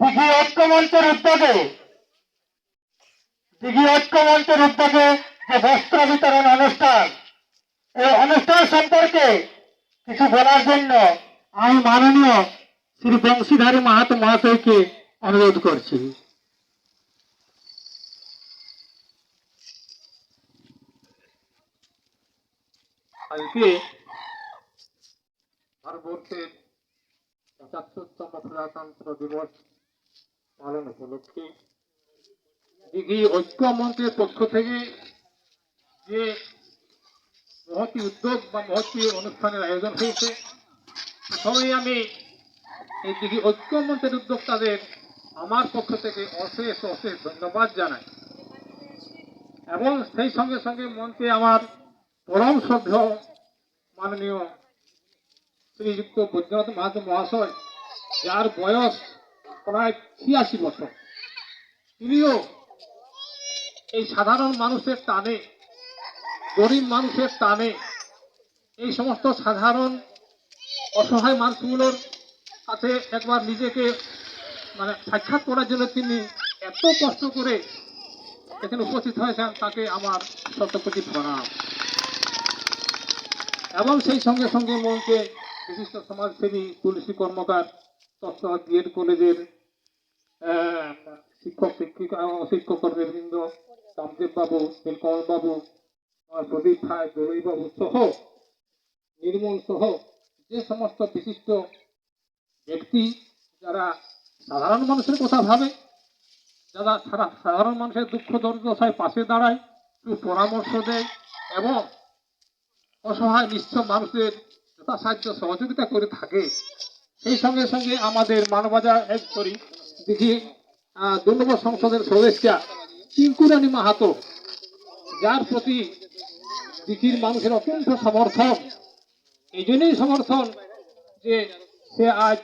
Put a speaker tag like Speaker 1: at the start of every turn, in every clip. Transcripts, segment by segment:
Speaker 1: দিঘি ঐক্য মঞ্চের উদ্যোগে, দিঘি ঐক্য মঞ্চের উদ্যোগে যে বস্ত্র বিতরণ অনুষ্ঠান, এই অনুষ্ঠান সম্পর্কে কিছু বলার জন্য আমি মাননীয় শ্রী বংশীধারী মাহাতো মহাশয়কে অনুরোধ করছি।
Speaker 2: ভারতবর্ষের পঁচাত্তরতম প্রজাতন্ত্র দিবস পালন উপলক্ষে দিঘি ঐক্য মঞ্চের পক্ষ থেকে যে মহতি উদ্যোগ বা মহতি অনুষ্ঠানের আয়োজন হয়েছে, সবাই আমি এই দিঘি ঐক্য মঞ্চের উদ্যোক্তাদের আমার পক্ষ থেকে অশেষ অশেষ ধন্যবাদ জানাই। এবং সেই সঙ্গে সঙ্গে মঞ্চে আমার পরম শ্রদ্ধ মাননীয় শ্রীযুক্ত বৈদ্যনাথ মাহাতো মহাশয়, যার বয়স প্রায় ছিয়াশি বছর। তিনিও এই সাধারণ মানুষের টানে, গরিব মানুষের টানে এই সমস্ত সাধারণ অসহায় মানুষগুলোর কাছে একবার নিজেকে মানে সাক্ষাৎ করার জন্য তিনি এত কষ্ট করে এখানে উপস্থিত হয়েছেন, তাকে আমার শতকোটি প্রণাম। এবং সেই সঙ্গে সঙ্গে মঞ্চে বিশিষ্ট সমাজসেবী তুলসী কর্মকার তথা বিএড কলেজের শিক্ষক শিক্ষিকা অশিক্ষক কর্মীবৃন্দ রামদেব বাবু, নীলকমল বাবু প্রদীপ ভাই দৌড়ই বাবু সহ, নির্মল সহ যে সমস্ত বিশিষ্ট ব্যক্তি যারা সাধারণ মানুষের কথা ভাবে, যারা সারা সাধারণ মানুষের দুঃখ দুর্দশায় পাশে দাঁড়ায়, একটু পরামর্শ দেয় এবং অসহায়, নিঃস্ব মানুষের যথাসাধ্য সহযোগিতা করে থাকে। সেই সঙ্গে সঙ্গে আমাদের মানবাজার এক করি দেখি আহ, দু নম্বর সংসদের সদস্যা টিঙ্কুরানী মাহাতো যার প্রতি দিঘির মানুষের অত্যন্ত সমর্থন। এই জন্যই সমর্থন যে সে আজ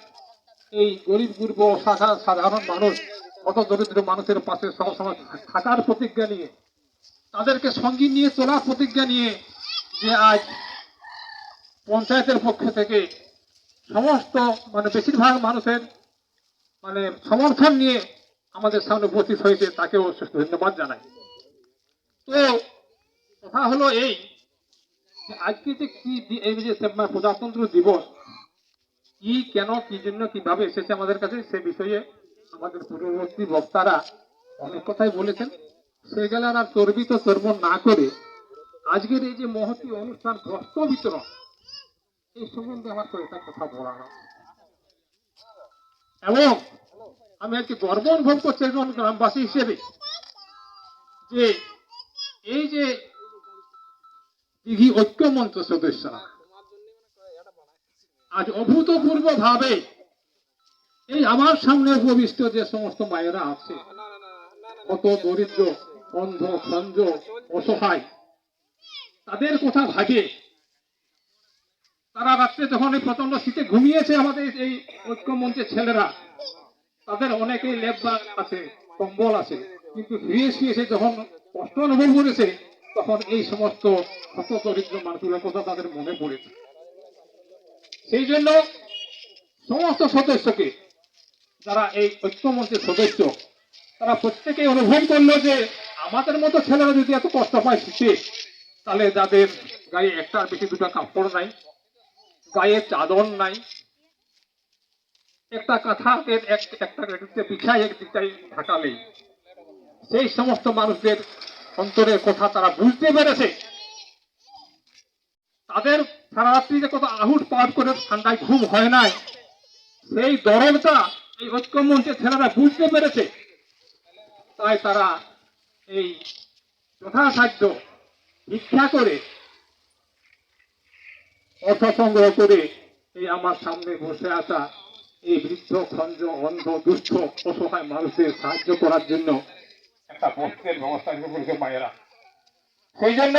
Speaker 2: এই গরিব গুরব সাধা- সাধারণ মানুষ কত দরিদ্র মানুষের পাশে সবসময় থাকার প্রতিজ্ঞা নিয়ে তাদেরকে সঙ্গী নিয়ে চলার প্রতিজ্ঞা নিয়ে যে আজ পঞ্চায়েতের পক্ষ থেকে সমস্ত মানে বেশিরভাগ মানুষের মানে সমর্থন নিয়ে আমাদের সামনে উপস্থিত হয়েছে, তাকেও ধন্যবাদ জানাই। তো, কথা হলো এই আজকে যে কি এই যে প্রজাতন্ত্র দিবস, কি, কেন, কি জন্য, কীভাবে এসেছে আমাদের কাছে, সে বিষয়ে আমাদের পূর্ববর্তী বক্তারা অনেক কথাই বলেছেন। সে গেলে আর চর্বিত চর্ব না করে আজকের এই যে মহতি অনুষ্ঠান বস্ত্র বিতরণ এই সম্বন্ধে আমার কয়েকটা কথা এবং আমি গর্ব অনুভব করছি একজন গ্রামবাসী হিসেবে যে এই যে দিঘি সদস্যরা আজ অভূতপূর্ব ভাবে এই আমার সামনে উপবিষ্ট যে সমস্ত মায়েরা আছে, কত দরিদ্র, অন্ধ, খঞ্জ, অসহায়, তাদের কথা ভাগে তারা রাত্রে যখন এই প্রচণ্ড শীতে ঘুমিয়েছে আমাদের এই ঐক্য মঞ্চের ছেলেরা, তাদের অনেকেই লেপা আছে, কম্বল আছে, কিন্তু শুয়ে শুয়ে সে যখন কষ্ট অনুভব করেছে, তখন এই সমস্ত শত দরিদ্র মানুষগুলোর কথা তাদের মনে পড়েছে। সেই জন্য সমস্ত সদস্যকে, যারা এই ঐক্য মঞ্চের সদস্য, তারা প্রত্যেকেই অনুভব করল যে আমাদের মতো ছেলেরা যদি এত কষ্ট পায় শীতে, তাহলে যাদের গায়ে একটার বেশি দুটো কাপড় নাই। গায়ে চাদর নাই। একটা একদিকে বিছায় একদিকটাই ঢাকালেই সেই সমস্ত মানুষদের অন্তরের কথা তারা বুঝতে পেরেছে। তাদের সারা রাত্রি যে কত আহুট পাট করে ঠান্ডায় ঘুম হয় নাই, সেই দরদটা এই ঐক্যমঞ্চের ছেলেরা বুঝতে পেরেছে। তাই তারা এই যথাসাধ্য ভিক্ষা করে অর্থ সংগ্রহ করে। এই আমার সামনে বসে আসা এই বৃদ্ধ, খঞ্জ, অন্ধ, দুস্থ, অসহায় মানুষের সাহায্য করার জন্য একটা বস্ত্রের ব্যবস্থা করেছে মায়েরা। সেই জন্য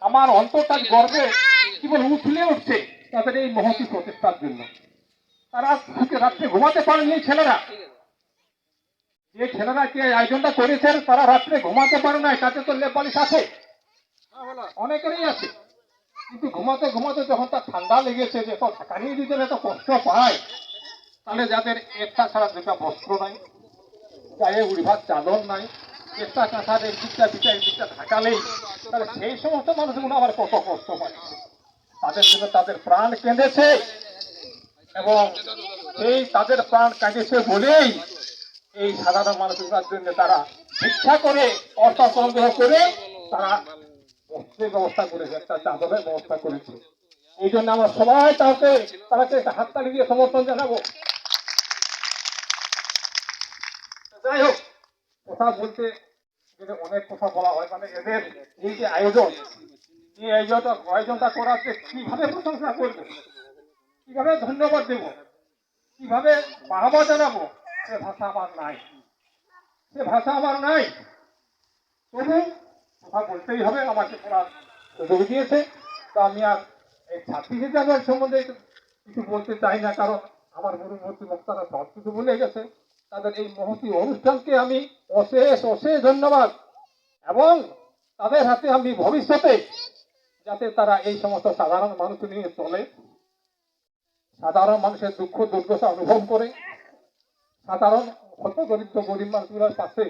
Speaker 2: আমার অন্তরটা গর্বে কেবল উঠলে উঠছে তাদের এই মহতি প্রচেষ্টার জন্য। তারা আজকে রাত্রে ঘুমাতে পারেনি ছেলেরা। যে ছেলেরা যে আয়োজনটা করেছেন, তারা রাত্রে ঘুমাতে পারে না তাতে তো লেপালিশ আছে। অনেকেরই আছে। কিন্তু ঘুমাতে ঘুমাতে যখন তার ঠান্ডা লেগেছে, যে তো থাকা নিয়ে দিতে এত কষ্ট পায়, তাহলে যাদের একটা ছাড়া দুটা বস্ত্র নাই, গায়ে উড়িভাত চাদর নাই একটা কাঁথার এক দিকটা দিকটা এক দিকটা থাকালেই তাহলে সেই সমস্ত মানুষগুলো আবার কত কষ্ট পায়। তাদের জন্য তাদের প্রাণ কেঁদেছে এবং এই তাদের প্রাণ কাঁদেছে বলেই এই সাধারণ মানুষগুলোর জন্য তারা ভিক্ষা করে অর্থ সংগ্রহ করে তারা বস্ত্রের ব্যবস্থা করেছে, একটা চাদরের ব্যবস্থা করেছে। এই জন্য আমরা সবাই তাকে তাকে একটা হাততালি দিয়ে সমর্থন জানাব। যাই হোক, কথা বলতে গেলে অনেক কথা বলা হয় মানে এদের এই যে আয়োজন, এই আয়োজনটা আয়োজনটা করার যে কীভাবে প্রশংসা করব, কীভাবে ধন্যবাদ দেব, কীভাবে বাহবা জানাব, সে ভাষা আমার নাই। সে ভাষা আমার নাই। তবু কথা বলতেই হবে, আমাকে পড়ার সুযোগ দিয়েছে। তা আমি আর এই ছাত্রী হিসাবের সম্বন্ধে কিছু বলতে চাই না, কারণ আমার গুরুমূর্তি বক্তারা সব কিছু বলে গেছে। তাদের এই মহতি অনুষ্ঠানকে আমি অশেষ অশেষ ধন্যবাদ। এবং তাদের হাতে আমি ভবিষ্যতে যাতে তারা এই সমস্ত সাধারণ মানুষ নিয়ে চলে, সাধারণ মানুষের দুঃখ, দুর্দশা অনুভব করে, সাধারণ হত দরিদ্র গরিব মানুষগুলোর পাশে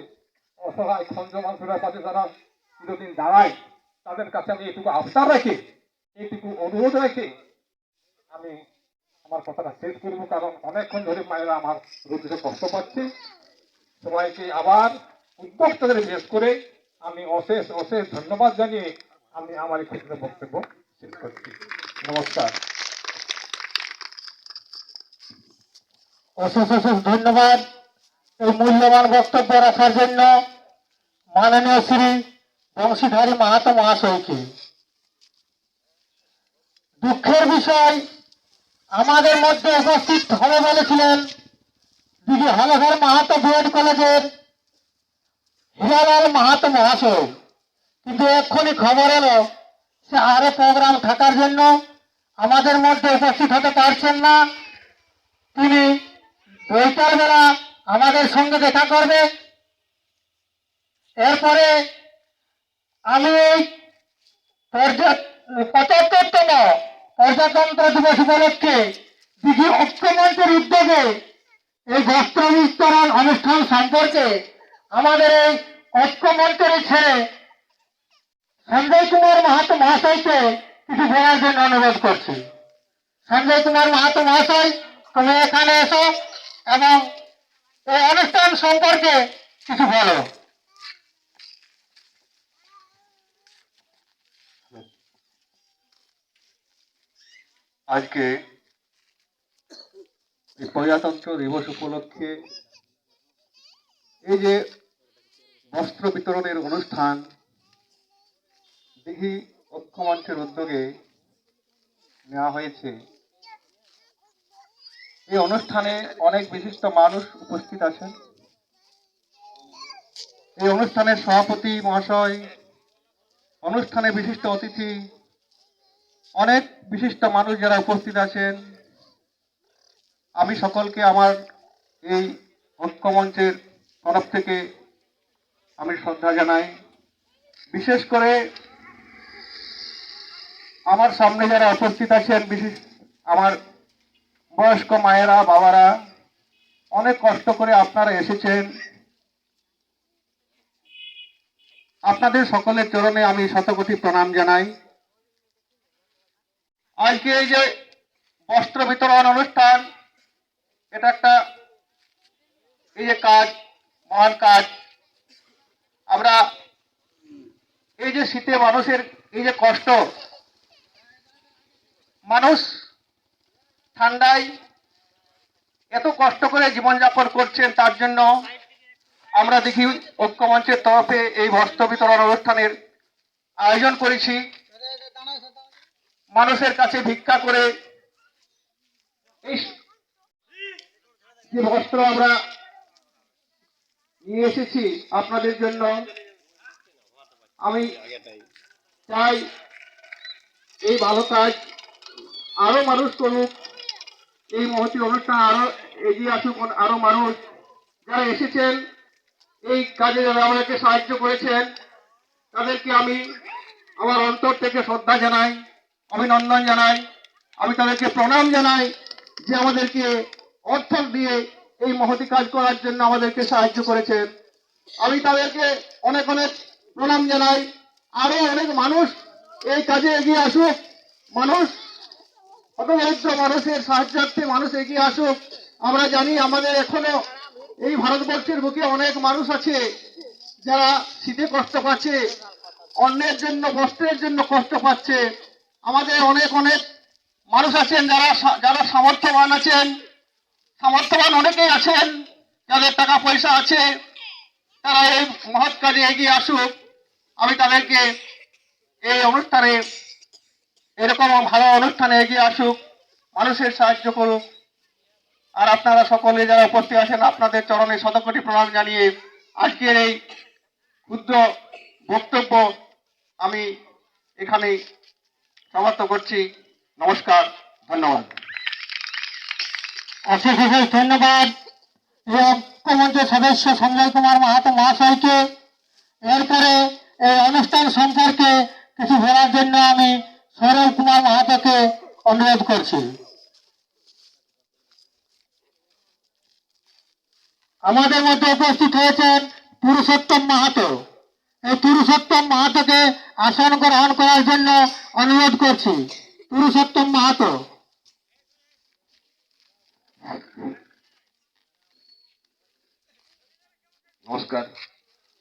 Speaker 2: অসহায় খঞ্জ মানুষগুলোর পাশে তারা চিরদিন দাঁড়ায় তাদের কাছে আমি এটুকু আবদার রাখি এইটুকু অনুরোধ রাখি। আমি আমার কথাটা শেষ করব, কারণ অনেকক্ষণ ধরে মায়েরা আমার রোগীতে কষ্ট পাচ্ছে। সবাইকে আবার উদ্যোক্তাদের বিশেষ করে আমি অশেষ অশেষ ধন্যবাদ জানিয়ে আমি আমার ক্ষেত্রে বক্তব্য শেষ করছি। নমস্কার।
Speaker 1: অশেষ অশেষ ধন্যবাদ। এই মূল্যবান বক্তব্য রাখার জন্য মাননীয় শ্রী বংশীধারী মাহাতো মহাশয়কে। দুঃখের বিষয়, আমাদের মধ্যে উপস্থিত হবে বলেছিলেন দিদি হলধর মাহাতো বিএড কলেজের হীরালাল মাহাতো মহাশয়। কিন্তু এক্ষুনি খবর এলো সে আরও প্রোগ্রাম থাকার জন্য আমাদের মধ্যে উপস্থিত হতে পারছেন না। তিনি বৈকাল বেলা আমাদের সঙ্গে দেখা করবে। এরপরে আমি পঁচাত্তরতম প্রজাতন্ত্র দিবস উপলক্ষে দিঘি ঐক্যমঞ্চের উদ্যোগে এই বস্ত্র বিস্তরণ অনুষ্ঠান সম্পর্কে আমাদের এই ঐক্যমঞ্চের ছেড়ে সঞ্জয় কুমার মাহাতো মহাশয়কে কিছু বলার জন্য অনুরোধ করছি। সঞ্জয় কুমার মাহাতো মহাশয়, তুমি এখানে এসো এবং এই অনুষ্ঠান সম্পর্কে কিছু বলো।
Speaker 3: আজকে প্রজাতন্ত্র দিবস উপলক্ষে এই যে বস্ত্র বিতরণের অনুষ্ঠান, দিঘি ঐক্যমঞ্চের উদ্যোগে নেওয়া হয়েছে। এই অনুষ্ঠানে অনেক বিশিষ্ট মানুষ উপস্থিত আছেন। এই অনুষ্ঠানের সভাপতি মহাশয়, অনুষ্ঠানে বিশিষ্ট অতিথি অনেক বিশিষ্ট মানুষ যারা উপস্থিত আছেন, আমি সকলকে আমার এই ঐক্যমঞ্চের তরফ থেকে আমি শ্রদ্ধা জানাই। বিশেষ করে আমার সামনে যারা উপস্থিত আছেন, বিশেষ আমার বয়স্ক মায়েরা, বাবারা, অনেক কষ্ট করে আপনারা এসেছেন। আপনাদের সকলের চরণে আমি শতকোটি প্রণাম জানাই। আজকে এই যে বস্ত্র বিতরণ অনুষ্ঠান, এটা একটা এই যে কাজ, মহান কাজ। আমরা এই যে শীতে মানুষের এই যে কষ্ট, মানুষ ঠান্ডায় এত কষ্ট করে জীবনযাপন করছেন, তার জন্য আমরা দেখি ঐক্যমঞ্চের তরফে এই বস্ত্র বিতরণ অনুষ্ঠানের আয়োজন করেছি। মানুষের কাছে ভিক্ষা করে এই যে বস্ত্র আমরা নিয়ে এসেছি আপনাদের জন্য, আমি চাই এই ভালো কাজ আরও মানুষ করুক, এই মহতি অনুষ্ঠান আরও এগিয়ে আসুক, আরও মানুষ যারা এসেছেন, এই কাজে যারা আমাদেরকে সাহায্য করেছেন, তাদেরকে আমি আমার অন্তর থেকে শ্রদ্ধা জানাই। অভিনন্দন জানাই, আমি তাদেরকে প্রণাম জানাই যে আমাদেরকে অর্থ দিয়ে এই মহতি কাজ করার জন্য আমাদেরকে সাহায্য করেছেন। আমি তাদেরকে অনেক অনেক প্রণাম জানাই। আরও অনেক মানুষ এই কাজে এগিয়ে আসুক। মানুষ হতদরিদ্র মানুষের সাহায্যার্থে মানুষ এগিয়ে আসুক। আমরা জানি আমাদের এখনও এই ভারতবর্ষের বুকে অনেক মানুষ আছে যারা শীতে কষ্ট পাচ্ছে অন্যের জন্য, বস্ত্রের জন্য কষ্ট পাচ্ছে। আমাদের অনেক অনেক মানুষ আছেন যারা যারা সামর্থ্যবান আছেন। সামর্থ্যবান অনেকেই আছেন, যাদের টাকা পয়সা আছে, তারা এই মহৎ কাজে এগিয়ে আসুক। আমি তাদেরকে এই অনুষ্ঠানে এরকম ভালো অনুষ্ঠানে এগিয়ে আসুক, মানুষের সাহায্য করুক। আর আপনারা সকলে যারা উপস্থিত আছেন, আপনাদের চরণে শতকোটি প্রণাম জানিয়ে আজকের এই ক্ষুদ্র বক্তব্য আমি এখানেই সমাপ্ত করছি। নমস্কার, ধন্যবাদ।
Speaker 1: অশেষ অশেষ ধন্যবাদ। এই ঐক্যমঞ্চের সদস্য সঞ্জয় কুমার মাহাতো মহাশয়কে। এরপরে এই অনুষ্ঠান সম্পর্কে কিছু বলার জন্য আমি সৌরভ কুমার মাহাতোকে অনুরোধ করছি। আমাদের মধ্যে উপস্থিত হয়েছেন পুরুষোত্তম মাহাতো। এই পুরুষোত্তম মাহাতোকে আসন গ্রহণ করার জন্য অনুরোধ করছি। পুরুষোত্তম মাহাতো।
Speaker 4: নমস্কার।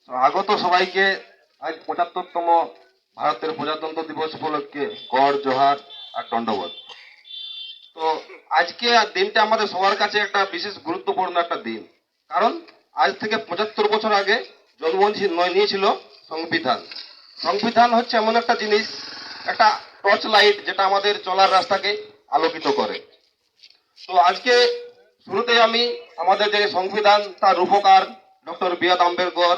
Speaker 4: আগত সবাইকে আজ পঁচাত্তরতম ভারতের প্রজাতন্ত্র দিবস উপলক্ষে গড়, জোহার আর দণ্ডবোধ। তো আজকে দিনটা আমাদের সবার কাছে একটা বিশেষ গুরুত্বপূর্ণ একটা দিন। কারণ আজ থেকে পঁচাত্তর বছর আগে জন্ম নি- নয় নিয়েছিল সংবিধান। সংবিধান হচ্ছে এমন একটা জিনিস, একটা টর্চ লাইট যেটা আমাদের চলার রাস্তাকে আলোকিত করে। তো আজকে শুরুতে আমি আমাদের যে সংবিধান, তার রূপকার ডক্টর বি আম্বেদকর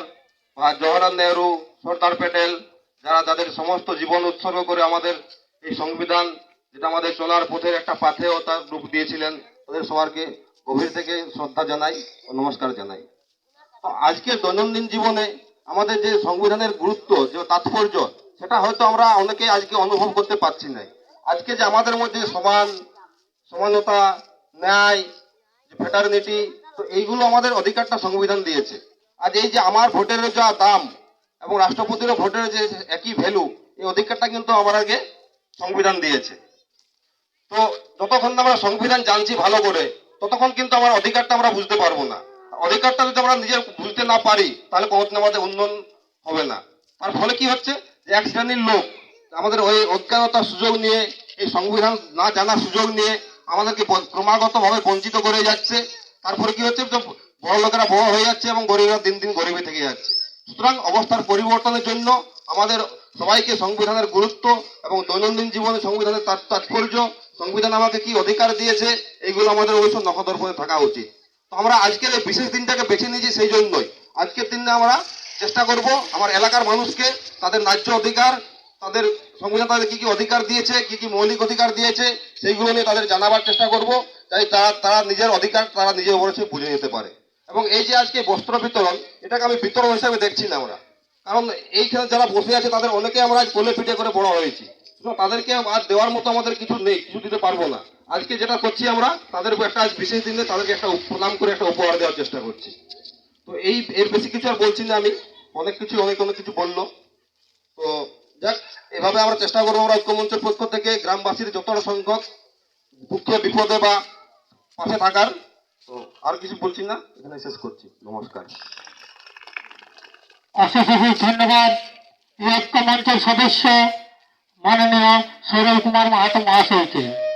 Speaker 4: বা জওয়াহরলাল নেহরু, সর্দার প্যাটেল, যারা তাদের সমস্ত জীবন উৎসর্গ করে আমাদের এই সংবিধান, যেটা আমাদের চলার পথের একটা পাথেও তার রূপ দিয়েছিলেন, তাদের সবারকে গভীর থেকে শ্রদ্ধা জানাই ও নমস্কার জানাই। তো আজকের দৈনন্দিন জীবনে আমাদের যে সংবিধানের গুরুত্ব, যে তাৎপর্য, সেটা হয়তো আমরা অনেকে আজকে অনুভব করতে পারছি না আজকে যে আমাদের মধ্যে সমান, সমানতা, ন্যায় ফ্যাটার্নিটি তো এইগুলো আমাদের অধিকারটা সংবিধান দিয়েছে। আজ এই যে আমার ভোটের যা দাম এবং রাষ্ট্রপতিরও ভোটের যে একই ভ্যালু এই অধিকারটা কিন্তু আমার আগে সংবিধান দিয়েছে। তো যতক্ষণ আমরা সংবিধান জানছি ভালো করে, ততক্ষণ কিন্তু আমার অধিকারটা আমরা বুঝতে পারব না। অধিকারটা যদি আমরা নিজে বুঝতে না পারি, তাহলে কোনোদিন আমাদের উন্নয়ন হবে না। তার ফলে কি হচ্ছে? এক শ্রেণির লোক আমাদের ওই অজ্ঞানতার সুযোগ নিয়ে, এই সংবিধান না জানার সুযোগ নিয়ে আমাদেরকে ক্রমাগত ভাবে বঞ্চিত করে যাচ্ছে। তারপরে কি হচ্ছে? বড় লোকেরা বড় হয়ে যাচ্ছে এবং গরিবরা দিন দিন গরিবে থেকে যাচ্ছে। সুতরাং অবস্থার পরিবর্তনের জন্য আমাদের সবাইকে সংবিধানের গুরুত্ব এবং দৈনন্দিন জীবনে সংবিধানের তাৎপর্য সংবিধান আমাকে কি অধিকার দিয়েছে, এইগুলো আমাদের অবশ্যই নখদর্পণে থাকা উচিত। তো আমরা আজকের এই বিশেষ দিনটাকে বেছে নিয়েছি সেই জন্যই। আজকের দিনে আমরা চেষ্টা করব আমার এলাকার মানুষকে তাদের ন্যায্য অধিকার, তাদের সংবিধান তাদের কী কি অধিকার দিয়েছে, কি কি মৌলিক অধিকার দিয়েছে, সেইগুলো নিয়ে তাদের জানাবার চেষ্টা করব, যাতে তারা তারা নিজের অধিকার তারা নিজের অবশ্যই বুঝে নিতে পারে। এবং এই যে আজকে বস্ত্র বিতরণ, এটাকে আমি বিতরণ হিসাবে দেখছি না আমরা। কারণ এইখানে যারা বসে আছে, তাদের অনেকে আমরা আজ কোলে পিঠে করে বড় হয়েছি। তাদেরকে আজ দেওয়ার মতো আমাদের কিছু নেই, কিছু দিতে পারব না। আজকে যেটা করছি আমরা, তাদের একটা আজ বিশেষ দিনে তাদেরকে একটা প্রণাম করে একটা উপহার দেওয়ার চেষ্টা করছি। তো এই, এর বেশি কিছু আর বলছি না আমি। অনেক কিছু, অনেক অনেক কিছু বলল। তো যাক, এভাবে আমরা চেষ্টা করব আমরা ঐক্যমঞ্চের পক্ষ থেকে গ্রামবাসীর যতটা সংখ্যক দুঃখে, বিপদে বা পাশে থাকার, তো আর কিছু বলছি না। এখানে শেষ করছি। নমস্কার।
Speaker 1: অশেষ অশেষ ধন্যবাদ। এই ঐক্য মঞ্চের সদস্য মাননীয় সৌরভ কুমার মাহাতো মহাশয়কে।